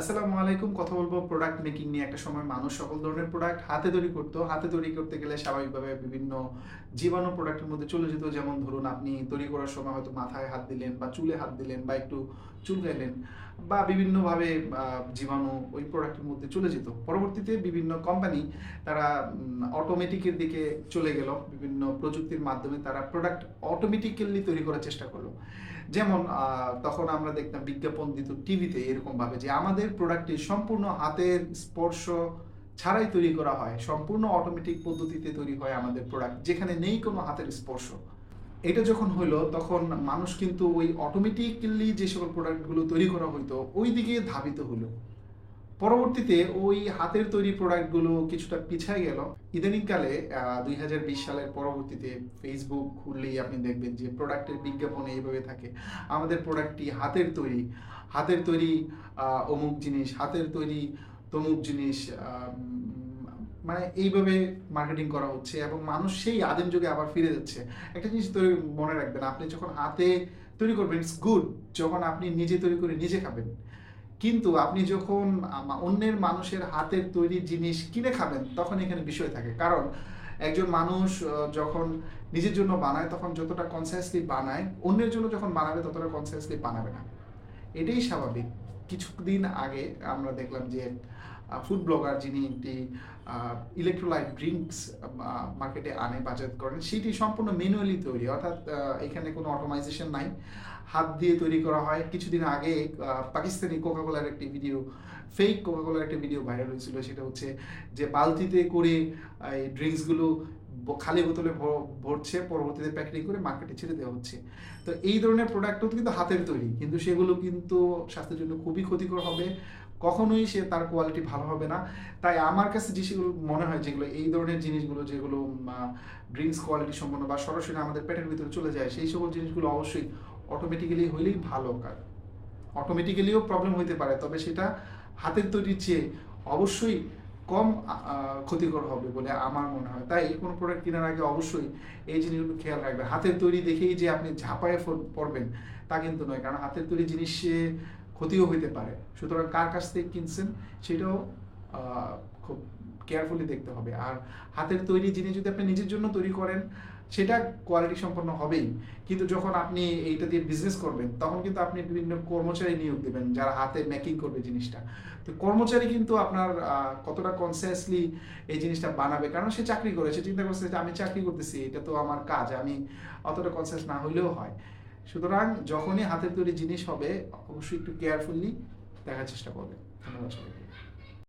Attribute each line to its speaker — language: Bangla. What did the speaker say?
Speaker 1: আসসালামু আলাইকুম। কথা বলব প্রোডাক্ট মেকিং নিয়ে। একটা সময় মানুষ সকল ধরনের প্রোডাক্ট হাতে তৈরি করতো। হাতে তৈরি করতে গেলে স্বাভাবিকভাবে বিভিন্ন জীবাণু প্রোডাক্টের মধ্যে চলে যেত। যেমন ধরুন, আপনি তৈরি করার সময় হয়তো মাথায় হাত দিলেন বা চুলে হাত দিলেন বা একটু চুলকাইলেন বা বিভিন্নভাবে জীবাণু ওই প্রোডাক্টের মধ্যে চলে যেত। পরবর্তীতে বিভিন্ন কোম্পানি তারা অটোমেটিকের দিকে চলে গেল। বিভিন্ন প্রযুক্তির মাধ্যমে তারা প্রোডাক্ট অটোমেটিক্যালি তৈরি করার চেষ্টা করল। যেমন তখন আমরা দেখতাম বিজ্ঞাপন দিত টিভিতে এরকমভাবে যে আমাদের প্রোডাক্টটি সম্পূর্ণ হাতের স্পর্শ ছাড়াই তৈরি করা হয়। সম্পূর্ণ অটোমেটিক পদ্ধতিতে তৈরি হয় আমাদের প্রোডাক্ট যেখানে নেই কোনো হাতের স্পর্শ। এটা যখন হলো তখন মানুষ কিন্তু ওই অটোমেটিকলি যে সকল প্রোডাক্টগুলো তৈরি করা হইতো ওই দিকে ধাবিত হলো পরবর্তীতে ওই হাতের তৈরি প্রোডাক্টগুলো কিছুটা পিছায় গেল। ইদানিংকালে দুই হাজার বিশ সালের পরবর্তীতে ফেসবুক খুললেই আপনি দেখবেন যে প্রোডাক্টের বিজ্ঞাপন এইভাবে থাকে। আমাদের প্রোডাক্টটি হাতের তৈরি। হাতের তৈরি অমুক জিনিস, হাতের তৈরি তমুক জিনিস মানে এইভাবে মার্কেটিং করা হচ্ছে এবং মানুষ সেই আদিম যুগে আবার ফিরে যাচ্ছে। একটা জিনিস তৈরি মনে রাখবেন, আপনি যখন হাতে তৈরি করবেন ইটস গুড যখন আপনি নিজে তৈরি করে নিজে খাবেন। কিন্তু আপনি যখন অন্যের মানুষের হাতের তৈরি জিনিস কিনে খাবেন, তখন এখানে বিষয় থাকে। কারণ একজন মানুষ যখন নিজের জন্য বানায়, তখন যতটা কনসিয়াসলি বানায়, অন্যের জন্য যখন বানাবে, ততটা কনসিয়াসলি বানাবে না। এটাই স্বাভাবিক। কিছুদিন আগে আমরা দেখলাম যে ফুড ব্লগার যিনি একটি ইলেকট্রোলাইট ড্রিঙ্কস মার্কেটে আনে, বাজার করেন, সেটি সম্পূর্ণ ম্যানুয়ালি তৈরি। অর্থাৎ এখানে কোনো অটোমাইজেশন নাই। হাত দিয়ে তৈরি করা হয়। কিছুদিন আগে পাকিস্তানি কোকাকোলার একটি ভিডিও ফেক কোকাকোলার একটি ভিডিও ভাইরাল হয়েছিল। সেটা হচ্ছে যে, বালতিতে করে এই ড্রিঙ্কসগুলো খালি বোতলে ভরছে, পরবর্তীতে প্যাকেটিং করে মার্কেটে ছেড়ে দেওয়া হচ্ছে। তো এই ধরনের প্রোডাক্টও কিন্তু হাতের তৈরি, কিন্তু সেগুলো কিন্তু স্বাস্থ্যের জন্য খুবই ক্ষতিকর হবে। কখনোই সে তার কোয়ালিটি ভালো হবে না। তাই আমার কাছে যে সেগুলো মনে হয়, যেগুলো এই ধরনের জিনিসগুলো, যেগুলো ড্রিঙ্কস কোয়ালিটি সম্পন্ন বা সরাসরি আমাদের পেটের ভিতরে চলে যায়, সেই সকল জিনিসগুলো অবশ্যই অটোমেটিক্যালি হইলেই ভালো কাজ। অটোমেটিক্যালিও প্রবলেম হইতে পারে, তবে সেটা হাতের তৈরির চেয়ে অবশ্যই কম ক্ষতিকর হবে বলে আমার মনে হয়। তাই কোনো প্রোডাক্ট কেনার আগে অবশ্যই এই জিনিসগুলো খেয়াল রাখবেন হাতের তৈরি দেখেই যে আপনি ঝাঁপায় পড়বেন তা কিন্তু নয়, কারণ হাতের তৈরি জিনিসে ক্ষতিও হইতে পারে। সুতরাং কার কাছ থেকে কিনছেন সেটাও খুব কেয়ারফুলি দেখতে হবে। আর হাতের তৈরি জিনিস যদি আপনি নিজের জন্য তৈরি করেন, সেটা কোয়ালিটি সম্পন্ন হবেই। কিন্তু যখন আপনি এইটা দিয়ে বিজনেস করবেন, তখন কিন্তু আপনি বিভিন্ন কর্মচারী নিয়োগ দেবেন যারা হাতে মেকিং করবে জিনিসটা। তো কর্মচারী কিন্তু আপনার কতটা কনসিয়াসলি এই জিনিসটা বানাবে? কারণ সে চাকরি করে, সে চিন্তা করছে যে আমি চাকরি করতেছি, এটা তো আমার কাজ, আমি অতটা কনসিয়াস না হইলেও হয়। সুতরাং যখনই হাতের তৈরি জিনিস হবে, অবশ্যই একটু কেয়ারফুলি দেখার চেষ্টা করবে ধন্যবাদ সবাইকে।